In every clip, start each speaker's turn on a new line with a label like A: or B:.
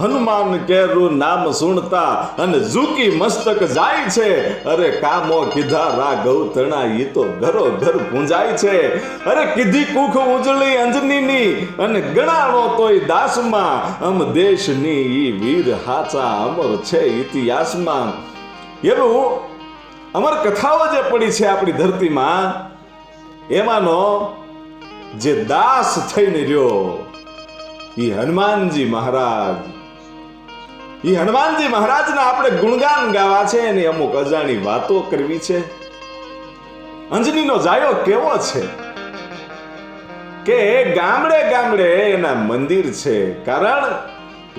A: હનુમાન કેરું નામ સુણતા અને ઝૂકી મસ્તક જાય છે. અરે કામો કીધા રાઘવ તણા ઈ તો ઘરો ઘર પૂંજાય છે. અરે કીધી કુખ ઉજળી અંજનીની અને ગણાણો તોય દાસમાં. અમ દેશની ઈ વીર હાચા અમર છે ઇતિહાસમાં. એવું અમર કથાઓ જે પડી છે આપણી ધરતીમાં, એમાંનો જે દાસ થઈને રહ્યો એ હનુમાનજી મહારાજ. ઈ હનુમાનજી મહારાજના આપણે ગુણગાન ગાવા છે એની અમુક અજાણી વાતો કરવી છે. અંજનીનો જાયો કેવો છે? કે ગામડે ગામડે એના મંદિર છે. કારણ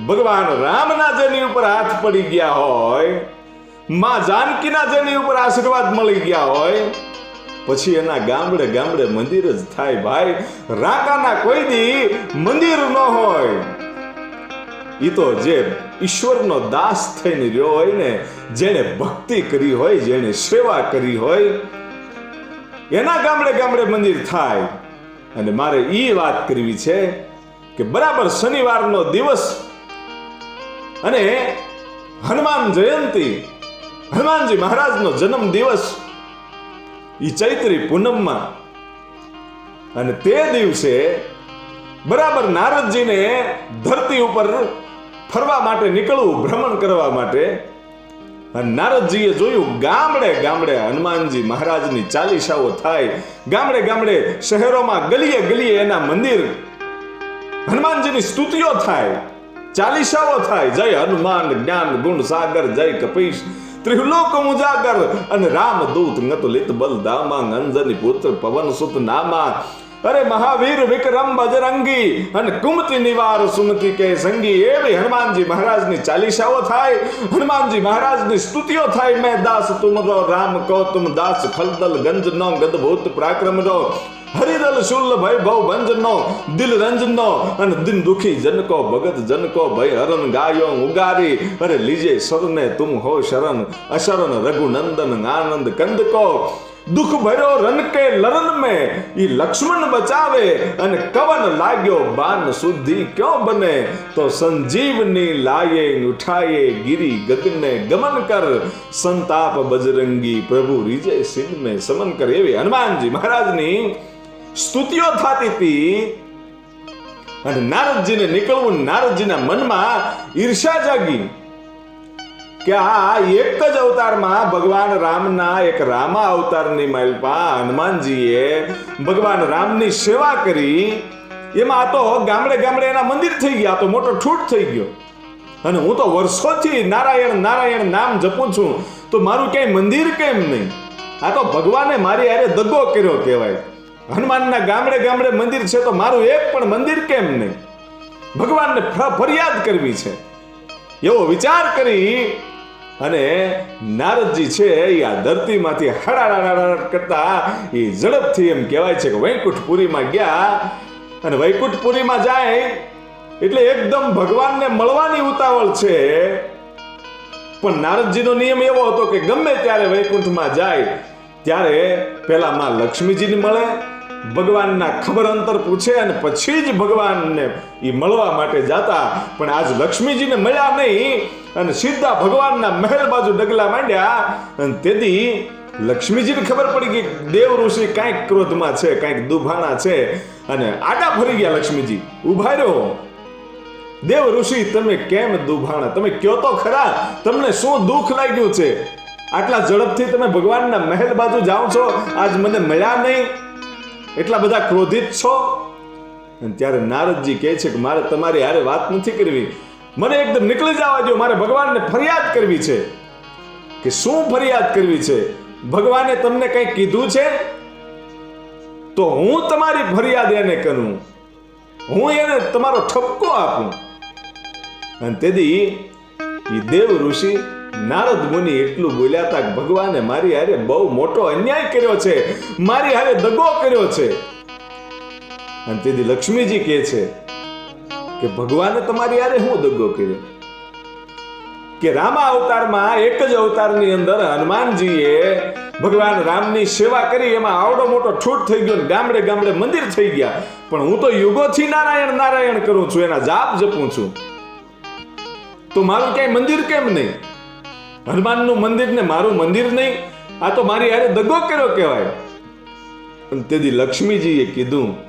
A: ભગવાન રામના જેની ઉપર હાથ પડી ગયા હોય, માં જાનકીના જેની ઉપર આશીર્વાદ મળી ગયા હોય, પછી એના ગામડે ગામડે મંદિર જ થાય. ભાઈ, રાકાના કોઈ દી મંદિર ન હોય. ઈ તો જે ઈશ્વરનો દાસ થઈને રહ્યો હોય ને, જેણે ભક્તિ કરી હોય, જેણે સેવા કરી હોય, એના ગામડે ગામડે મંદિર થાય. અને મારે એ વાત કરવી છે કે બરાબર શનિવારનો દિવસ અને હનુમાન જયંતિ, હનુમાનજી મહારાજનો જન્મ દિવસ એ ચૈત્રી પૂનમમાં. અને તે દિવસે બરાબર નારદજીને ધરતી ઉપર ફરવા માટે નીકળવું, ભ્રમણ કરવા માટે નારદજીએ જોયું, ગામડે ગામડે હનુમાનજી મહારાજની ચાલીસાઓ થાય. ગામડે ગામડે શહેરોમાં ગલીએ ગલીએ એના મંદિર. હનુમાનજીની સ્તુતિઓ થાય, ચાલીસાઓ થાય. જય હનુમાન, જ્ઞાન, ગુણ, સાગર, જય કપીશ, ત્રિલોક ઉજાગર અને રામ દૂત નત લિત બલ દામા અંજની પુત્ર પવન સુત નામા. અરે મહાવીર વિક્રમ બજરંગી અને કુમતી નિવાર સુમતી કે સંગી એવી હનુમાનજી મહારાજની ચાલીસાઓ થાય. હનુમાનજી મહારાજની સ્તુતિઓ થાય. મેં દાસ તુમરો રામ કહો તુમ દાસ ખલદલ ગંજ નો, ગદભૂત પ્રાક્રમ રો. હરિદલ શુલ્લ ભય ભવ ભંજનો દિલ રંજનો અને દિન દુખી જનકો ભગત જનકો ભય હરન ગાયો ઉગારી. અરે લીજે સરને તુમ હો શરણ, અશરણ રઘુનંદન આનંદ કંદકો દુઃખ ભર્યો રન કે લરન મે, ઈ લક્ષ્મણ બચાવે અને કવન લાગ્યો બાન શુદ્ધિ ક્યો બને? તો સંજીવની લાયે ઉઠાયે ગિરી ગગને ગમન કર, સંતાપ બજરંગી પ્રભુ રીજે સિંહ મે સમન કર. એવી હનુમાનજી મહારાજની સ્તુતિઓ થતી હતી અને નારદજીને નીકળવું નારદજીના મનમાં ઈર્ષા જાગી. કે આ એક જ અવતારમાં ભગવાન રામના એક રામા અવતારની માલપા હનુમાનજીએ ભગવાન રામની સેવા કરી. એમાં આ તો ગામડે ગામડે એના મંદિર થઈ ગયા તો મોટો ઠૂટ થઈ ગયો. અને હું તો વર્ષોથી નારાયણ નારાયણ નામ જપું છું, તો મારું ક્યાંય મંદિર કેમ નહીં? આ તો ભગવાને મારી આરે દગો કર્યો કહેવાય. હનુમાનના ગામડે ગામડે મંદિર છે, તો મારું એક પણ મંદિર કેમ નહીં? ભગવાનને ફરિયાદ કરવી છે. એવો વિચાર કરી અને નારદજી છે, એ આ ધરતીમાંથી હડાડાડાડ કરતા એ ઝડપથી એમ કહેવાય છે કે વૈકુંઠપુરીમાં ગયા અને વૈકુંઠપુરીમાં જાય એટલે એકદમ ભગવાનને મળવાની ઉતાવળ છે. પણ નારદજીનો નિયમ એવો હતો કે ગમે ત્યારે વૈકુંઠમાં જાય, ત્યારે પહેલા માં લક્ષ્મીજીને મળે, ભગવાનના ખબર અંતર પૂછે અને પછી જ ભગવાનને એ મળવા માટે જાતા. પણ આજ લક્ષ્મીજીને મળ્યા નહીં અને સીધા ભગવાનના મહેલ બાજુ ડગલા માંડ્યા. અને તેથી લક્ષ્મીજીને ખબર પડી કે દેવ ઋષિ કાંઈક ક્રોધમાં છે, કાંઈક દુભાણા છે. અને આડા ફરી ગયા લક્ષ્મીજી. ઊભા રહ્યો દેવ ઋષિ, તમે કેમ દુભાણા? તમે કયો તો ખરા? તમને શું દુઃખ લાગ્યું છે? આટલા ઝડપથી તમે ભગવાનના મહેલ બાજુ જાઓ છો? આજ મને મળ્યા નહીં. એટલા બધા ક્રોધિત છો? અને ત્યારે નારદજી કહે છે કે મારે તમારી હારે વાત નથી કરવી. મને એકદમ નીકળી જવા દો મારે ભગવાનને ફરિયાદ કરવી છે. કે શું ફરિયાદ કરવી છે? ભગવાને તમને કંઈ કીધું છે? તો હું તમારી ફરિયાદ એને કરું. હું એને તમારો ઠપકો આપું. અને તેથી એ દેવ ઋષિ નારદ મુનિ એટલું બોલ્યા હતા કે ભગવાને મારી હારે બહુ મોટો અન્યાય કર્યો છે. મારી હારે દગો કર્યો છે. અને તેથી લક્ષ્મીજી કહે છે કે ભગવાને તમારી હારે શું દગો કર્યો? કે રામા અવતારમાં એક જ અવતારની અંદર હનુમાનજીએ ભગવાન રામની સેવા કરી, એમાં આવડો મોટો ઠૂટ થઈ ગયો ગામડે ગામડે મંદિર થઈ ગયા. પણ હું તો યુગોથી નારાયણ નારાયણ કરું છું, એના જાપ જપું છું. તો મારું ક્યાંય મંદિર કેમ નહીં? હનુમાનનું મંદિર ને મારું મંદિર નહીં? આ તો મારી હારે દગો કર્યો કહેવાય. તેથી લક્ષ્મીજીએ કીધું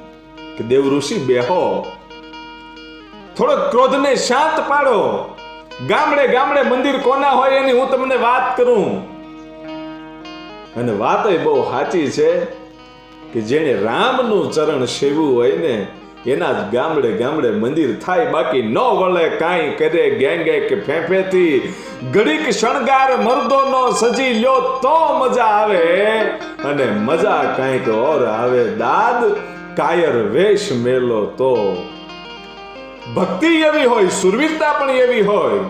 A: કે દેવ ઋષિ બેહો થોડોક ક્રોધને શાંત પાડો. ગામડે ગામડે મંદિર કોના હોય એની હું તમને વાત કરું. અને વાત બહુ સાચી છે કે જેણે રામનું ચરણ સેવું હોય ને, એના જ ગામડે ગામડે મંદિર થાય, બાકી ન વળે, કાંઈ કરે ગેંગે કે ફેંફેથી ઘડીક શણગાર મર્દોનો સજી લ્યો તો મજા આવે. અને મજા કાંઈક ઓર આવે. દાદ કાયર વેશ મેલો તો ભક્તિ એવી હોય, સુરવીરતા પણ એવી હોય,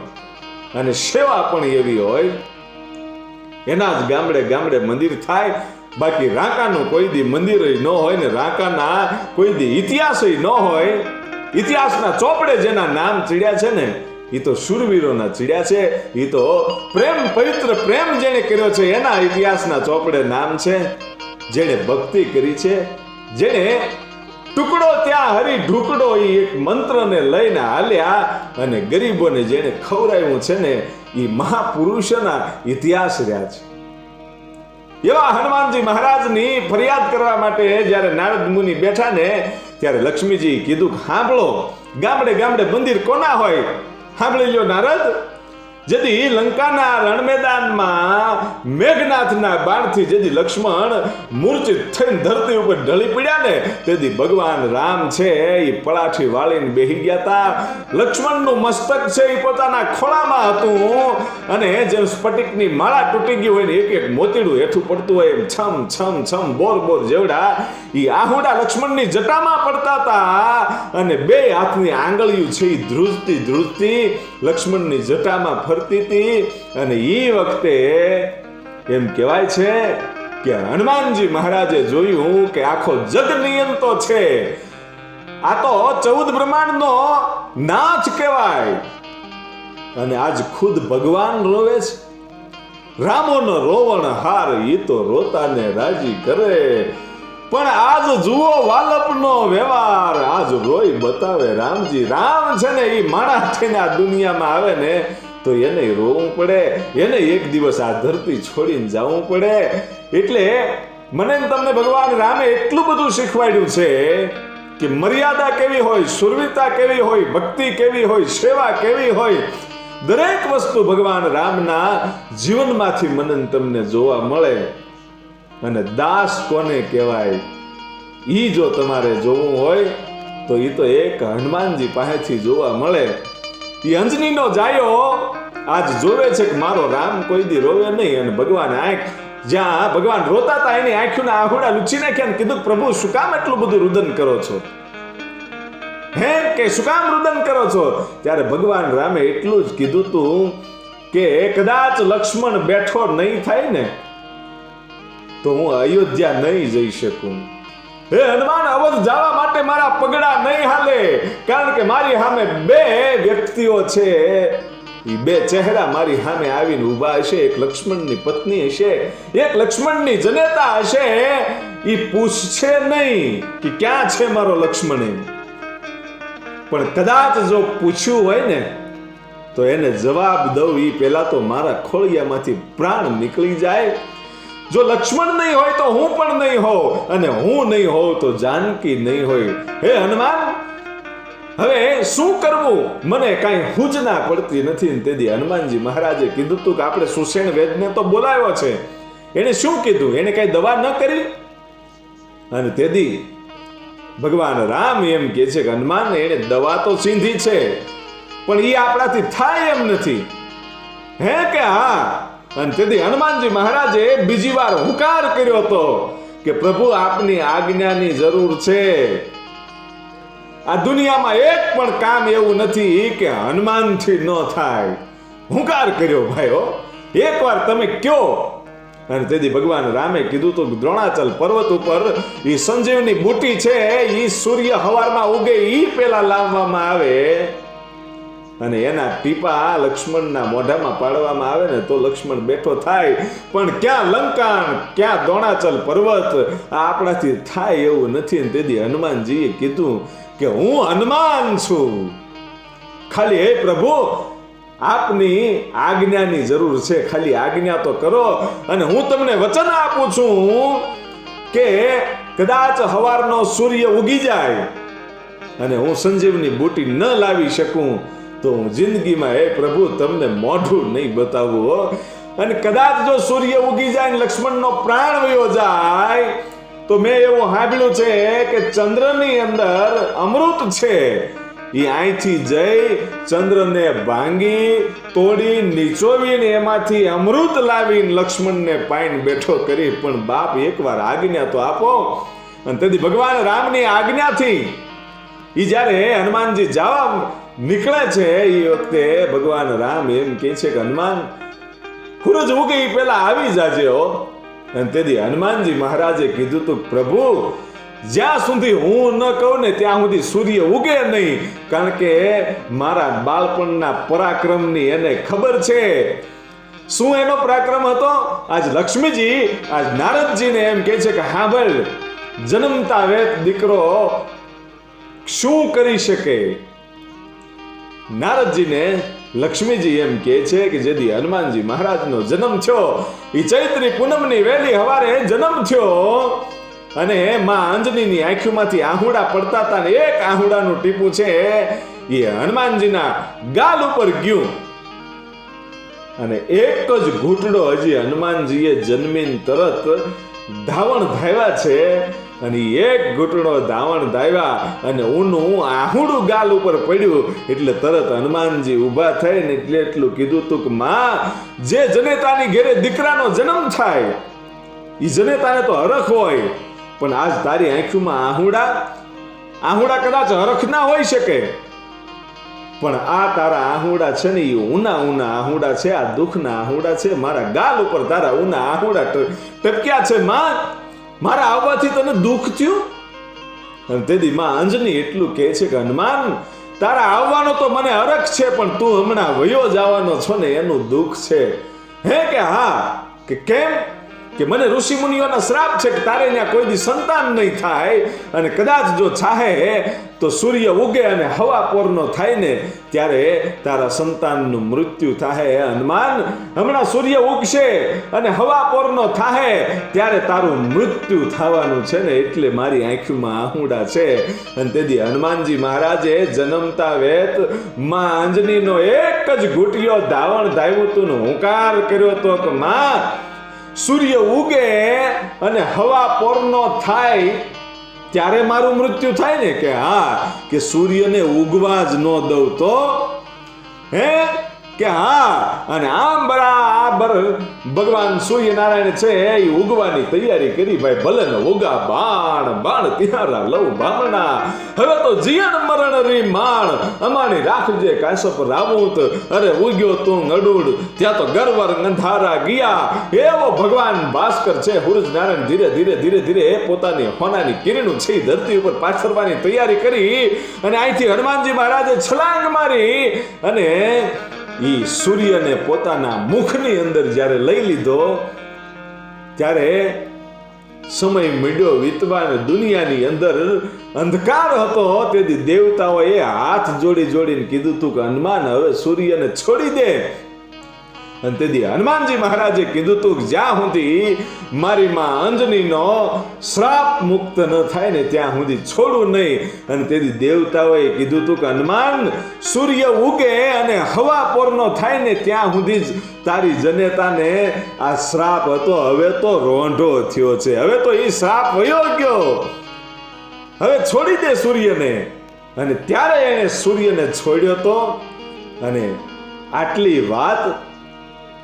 A: અને સેવા પણ એવી હોય, એના જ ગામડે ગામડે મંદિર થાય. બાકી રાંકાનું કોઈ દી મંદિર ન હોય ને રાંકાના કોઈ દી ઇતિહાસ ન હોય. ઇતિહાસના ચોપડે જેના નામ ચીડ્યા છે ને એ તો શૂરવીરોના ચીડ્યા છે. એ તો પ્રેમ પવિત્ર પ્રેમ જેણે કર્યો છે, એના ઇતિહાસના ચોપડે નામ છે. જેણે ભક્તિ કરી છે, જેણે ટુકડો ત્યાં હરી ઢુકડો એ એક મંત્રને લઈને હાલ્યા અને ગરીબોને જેણે ખવરાયું છે ને એ મહાપુરુષના ઇતિહાસ રહ્યા છે. એવા હનુમાનજી મહારાજની ફરિયાદ કરવા માટે જ્યારે નારદ મુનિ બેઠા ને, ત્યારે લક્ષ્મીજી કીધું સાંભળો ગામડે ગામડે મંદિર કોના હોય? સાંભળી લ્યો નારદ. જેથી લંકાના રણમેદાનમાં મેઘનાથના બાણથી જેથી લક્ષ્મણ મૂર્છિત થઈને ધરતી ઉપર ઢળી પડ્યા ને, તેથી ભગવાન રામ છે એ પલાઠી વાળીને બેહી ગયા હતા લક્ષ્મણનું મસ્તક છે એ પોતાના ખોળામાં હતું અને જેમ સ્ફટિકની માળા તૂટી ગઈ હોય ને એક એક મોતીડું હેઠું પડતું હોય એમ છમ છમ છમ, બોર બોર જેવડા એ આહુડા લક્ષ્મણની જટામાં પડતા હતા અને બે હાથની આંગળીઓ છે એ ધ્રુજતી ધ્રુજતી લક્ષ્મણની જટામાં ફરતી હતી અને એ વખતે એમ કહેવાય છે કે હનુમાનજી મહારાજે જોયું કે આખો જગ નિયંતો છે. આ તો ચૌદ બ્રહ્માંડનો નાચ કહેવાય. અને આજ ખુદ ભગવાન રોવે છે. રામોનો રોવણ હાર એ તો રોતાને રાજી કરે. પણ આજ જુઓ વાલપનો વ્યવહાર, આજ રોઈ બતાવે રામજી, રામ છે ને એ માણસ થઈને આ દુનિયામાં આવે ને તો એને રોવું પડે. એને એક દિવસ આ ધરતી છોડીને જવું પડે. એટલે મને તમને ભગવાન રામે એટલું બધું શીખવાડ્યું છે કે મર્યાદા કેવી હોય, સુરવીતા કેવી હોય, ભક્તિ કેવી હોય, સેવા કેવી હોય, દરેક વસ્તુ ભગવાન રામના જીવનમાંથી મનન તમને જોવા મળે. અને દાસ કોને કહેવાય? ઈ જો તમારે જોવું હોય, તો એ તો એક હનુમાનજી પાસેથી જોવા મળે. ઈ અંજનીનો જાયો. આજ જોવે છે કે મારો રામ કોઈ દી રોવે નહીં અને ભગવાન આંખ જ્યાં ભગવાન રોતા હતા એની આંખના આહુડા લૂછી નાખ્યા કીધું પ્રભુ, શું કામ એટલું બધું રુદન કરો છો? હે કે શું કામ રુદન કરો છો? ત્યારે ભગવાન રામે એટલું જ કીધું તું કે કદાચ લક્ષ્મણ બેઠો નહીં થાય ને, તો હું અયોધ્યા નહીં જઈ શકું. હે હનુમાન અવધ જવા માટે મારા પગડા નહીં હાલે. કારણ કે મારી સામે બે વ્યક્તિઓ છે. એ બે ચહેરા મારી સામે આવીને ઊભા હશે. એક લક્ષ્મણની પત્ની હશે, એક લક્ષ્મણની જનેતા હશે. એ પૂછશે નહીં કે ક્યાં છે મારો લક્ષ્મણ. પણ કદાચ જો પૂછ્યું હોય ને, તો એને જવાબ દઉં એ પહેલા તો મારા ખોળિયામાંથી પ્રાણ નીકળી જાય. જો લક્ષ્મણ નહીં હોય તો હું પણ નહીં હોઉં અને હું નહીં હોઉં તો જાનકી નહીં હોય. હે હનુમાન, હવે શું કરવું? મને કાંઈ હુજના પડતી નથી ને તેથી હનુમાનજી મહારાજે કીધું તું કે આપણે સુસેન વેદને તો બોલાવ્યો છે. એને શું કીધું? એને કઈ દવા ન કરી? અને તેથી ભગવાન રામ એમ કે છે કે હનુમાન એને દવા તો સીંધી છે, પણ એ આપણાથી થાય એમ નથી. હે કે હા? અને તેથી હનુમાનજી મહારાજે બીજી વાર હુંકાર કર્યો હતો કે પ્રભુ, આપની આજ્ઞાની જરૂર છે. આ દુનિયામાં એક પણ કામ એવું નથી કે હનુમાનથી ન થાય. હુંકાર કર્યો ભાઈઓ, એકવાર તમે કયો. અને તેથી ભગવાન રામે કીધું તો દ્રોણાચલ પર્વત ઉપર એ સંજીવની બુટી છે એ સૂર્ય હવારમાં ઉગે એ પેલા લાવવામાં આવે. અને એના ટીપા લક્ષ્મણના મોઢામાં પાડવામાં આવે ને તો લક્ષ્મણ બેઠો થાય. પણ ક્યાં લંકાણ, ક્યાં દ્રોણાચલ પર્વત? આ આપણાથી થાય એવું નથી. ને તેથી હનુમાનજીએ કીધું કે હું હનુમાન છું. ખાલી હે પ્રભુ, આપની આજ્ઞાની જરૂર છે. ખાલી આજ્ઞા તો કરો અને હું તમને વચન આપું છું કે કદાચ હવારનો સૂર્ય ઉગી જાય અને હું સંજીવની બુટી ન લાવી શકું. તો હું જિંદગીમાં, હે પ્રભુ, તમને મોઢું નહીં બતાવું અને કદાચ જો સૂર્ય ઉગી જાય લક્ષ્મણનો પ્રાણ વયો જાય, તો મેં એવું સાંભળ્યું છે કે ચંદ્રની અંદર અમૃત છે. એ અહીંથી જઈ ચંદ્રને ભાંગી, તોડી, નીચોવીને એમાંથી અમૃત લાવીને લક્ષ્મણને પાઈન બેઠો કરી, પણ બાપ, એકવાર આજ્ઞા તો આપો. અને તેથી ભગવાન રામની આજ્ઞાથી એ જ્યારે હનુમાનજી જવા નીકળે છે એ વખતે ભગવાન રામ એમ કહે છે કે, હનુમાન ખુરજ ઉગે પેલા આવી જાજે હો. અને તેથી હનુમાનજી મહારાજે કીધું તું, પ્રભુ, જ્યાં સુધી હું ન કહું ને ત્યાં સુધી સૂર્ય ઉગે નહીં, કારણ કે મારા બાળપણના પરાક્રમની એને ખબર છે. શું એનો પરાક્રમ હતો? આજ લક્ષ્મીજી, આજ નારદજીને એમ કહે છે કે, હા ભાઈ જન્મતા વેત દીકરો શું કરી શકે? નારદજીને લક્ષ્મીજી એમ કહે છે કે જેથી હનુમાનજી મહારાજનો જન્મ થયો એ ચૈત્રી પૂનમની વહેલી હવારે જન્મ થયો અને માં અંજનીની આંખોમાંથી આહુડા પડતા હતા ને એક આહુડાનું ટીપું છે, એ હનુમાનજીના ગાલ ઉપર ગયું. અને એક જ ઘૂંટડો હજી હનુમાનજીએ જન્મીન તરત ધાવણ ધાવ્યા છે અને એક ઘૂંટણો ધાવણ ધાવ્યા અને ઊનું આહુડું ગાલ ઉપર પડ્યું એટલે તરત હનુમાનજી ઊભા થઈને એટલે એટલું કીધું તું કે, માં, જે જનેતાની ઘેરે દીકરાનો જન્મ થાય એ જનેતાને તો હરખ હોય, પણ આજ તારી આંખોમાં આહુડા? આહુડા કદાચ હરખ ના હોઈ શકે. પણ આ તારા આહુડા છે ને એ ઉના ઉના આહુડા છે, આ દુઃખના આહુડા છે, મારા ગાલ ઉપર તારા ઉના આહુડા ટપક્યા છે, માં. મારા આવવાથી તને દુઃખ થયું? અને તેથી માં અંજની એટલું કહે છે કે, હનુમાન, તારા આવવાનો તો મને અરખ છે, પણ તું હમણાં વયો જવાનો છો ને, એનું દુઃખ છે. હે કે હા? કે કેમ? કે મને ઋષિ મુનિઓના શ્રાપ છે કે તારે ત્યાં કોઈ દી સંતાન નહીં થાય અને કદાચ જો ચાહે તો સૂર્ય ઉગે અને હવા પોરનો થાય ને ત્યારે તારા સંતાનનું મૃત્યુ થાય. હનુમાન, હમણાં સૂર્ય ઉગશે અને હવા પોરનો થાય ત્યારે તારું મૃત્યુ થવાનું છે ને એટલે મારી આંખમાં આહુડા છે. અને તેથી હનુમાનજી મહારાજે જન્મતા વેતમાં આંજનીનો એક જ ઘૂંટિયો ધાવણ ધાવ્યું તું હુંકાર કર્યો તો કે, માં સૂર્ય ઉગે અને હવા પોરનો થાય, ત્યારે મારું મૃત્યુ થાય ને કે હા, કે સૂર્યને ઉગવા જ ન દઉં તો? હે? કે હા, અને આમ બરાબર ભગવાન સૂર્યનારાયણ છે એ ઉગવાની તૈયારી કરી ભાઈ, ભલે ને ઉગા, બાણ બાણ તિહારા લવ, બામણા. હવે તો જીવન મરણ રી માણ અમારી રાખજે કાશ્યપ રામૂત, અરે ઉગ્યો તું અડુડ ત્યાં તો ગરવર અંધારા ગયા. એવો ભગવાન ભાસ્કર છે નારાયણ ધીરે ધીરે ધીરે ધીરે પોતાની હોનાની કિરણું છે ધરતી ઉપર પાછળવાની તૈયારી કરી. અને અહીંથી હનુમાનજી મહારાજે છલાંગ મારી. અને ઈ સૂર્યને પોતાના મુખની અંદર જ્યારે લઈ લીધો, ત્યારે સમય મીડ્યો વીતવા દુનિયાની અંદર અંધકાર હતો. તેથી દેવતાઓએ હાથ જોડી જોડીને કીધું તું કે, હનુમાન, હવે સૂર્યને છોડી દે. અને તેથી હનુમાનજી મહારાજે કીધું, તું કે જ્યાં સુધી મારી માં અંજનીનો શ્રાપ મુક્ત ન થાય ને ત્યાં સુધી છોડું નહીં. અને તેથી દેવતાઓએ કીધું તું કે, હનુમાન, સૂર્ય ઉગે અને હવા પોરનો થાય ને ત્યાં સુધી જ તારી જનેતાને આ શ્રાપ હતો. હવે તો રોંઢો થયો છે. હવે તો એ શ્રાપ વયો ગયો. હવે છોડી દે સૂર્યને. અને ત્યારે એણે સૂર્યને છોડ્યો તો અને આટલી વાત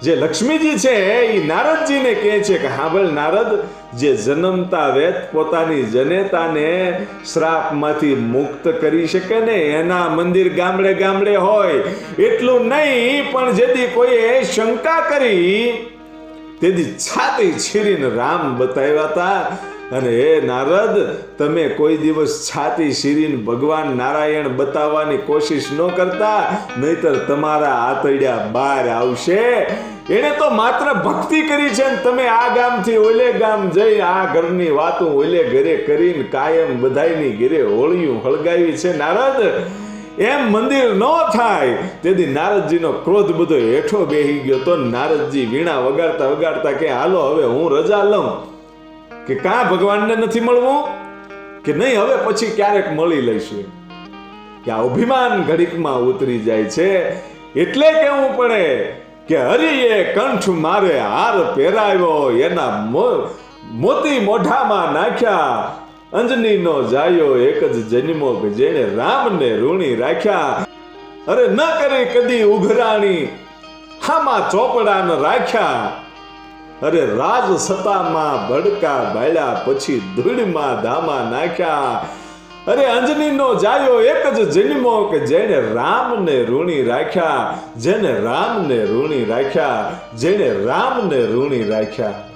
A: જે લક્ષ્મીજી છે એ નારદજીને કહે છે કે હા ભલે નારદ, જે જન્મતા વેત પોતાની જનેતાને શ્રાપમાંથી મુક્ત કરી શકે ને, એના મંદિર ગામડે ગામડે હોય, એટલું નહીં, પણ જેથી કોઈએ શંકા કરી, તેથી છાતી છીરીને રામ બતાવ્યા હતા. અને હે નારદ, તમે કોઈ દિવસ છાતી છીરીને ભગવાન નારાયણ બતાવવાની કોશિશ ન કરતા, નહીતર તમારા આતડિયા બહાર આવશે. એણે તો માત્ર ભક્તિ કરી છે ને તમે આ ગામથી ઓલે ગામ જઈ આ ઘરની વાતો ઓલે ઘરે કરીને કાયમ બધાયની ઘરે હોળિયું હળગાવી છે નારદ. એમ મંદિર ન થાય. તેથી નારદજીનો ક્રોધ બધો હેઠો બેહી ગયો તો નારદજી વીણા વગાડતા વગાડતા કે, હાલો, હવે હું રજા લઉં. કે કા ભગવાનને નથી મળવું? કે નહીં, હવે પછી ક્યારેક મળી લઈશું. કે આ અભિમાન ઘડીકમાં ઉતરી જાય છે. એટલે કેવું પડે કે હરિએ કંઠ મારે હાર પહેરાવ્યો, એના મોતી મોઢામાં નાખ્યા. અંજનીનો જાયો, એક જ જન્મો કે જેણે રામને ઋણી રાખ્યા. અરે ન કરી કદી ઉઘરાણી, હામાં ચોપડા ન રાખ્યા. અરે રાજ સતામાં ભડકા બાળ્યા પછી ધૂળમાં ધામા નાખ્યા. અરે અંજનીનો જાયો એક જ જન્મો કે જેને રામને ઋણી રાખ્યા. જેને રામને ઋણી રાખ્યા. જેને રામને ઋણી રાખ્યા.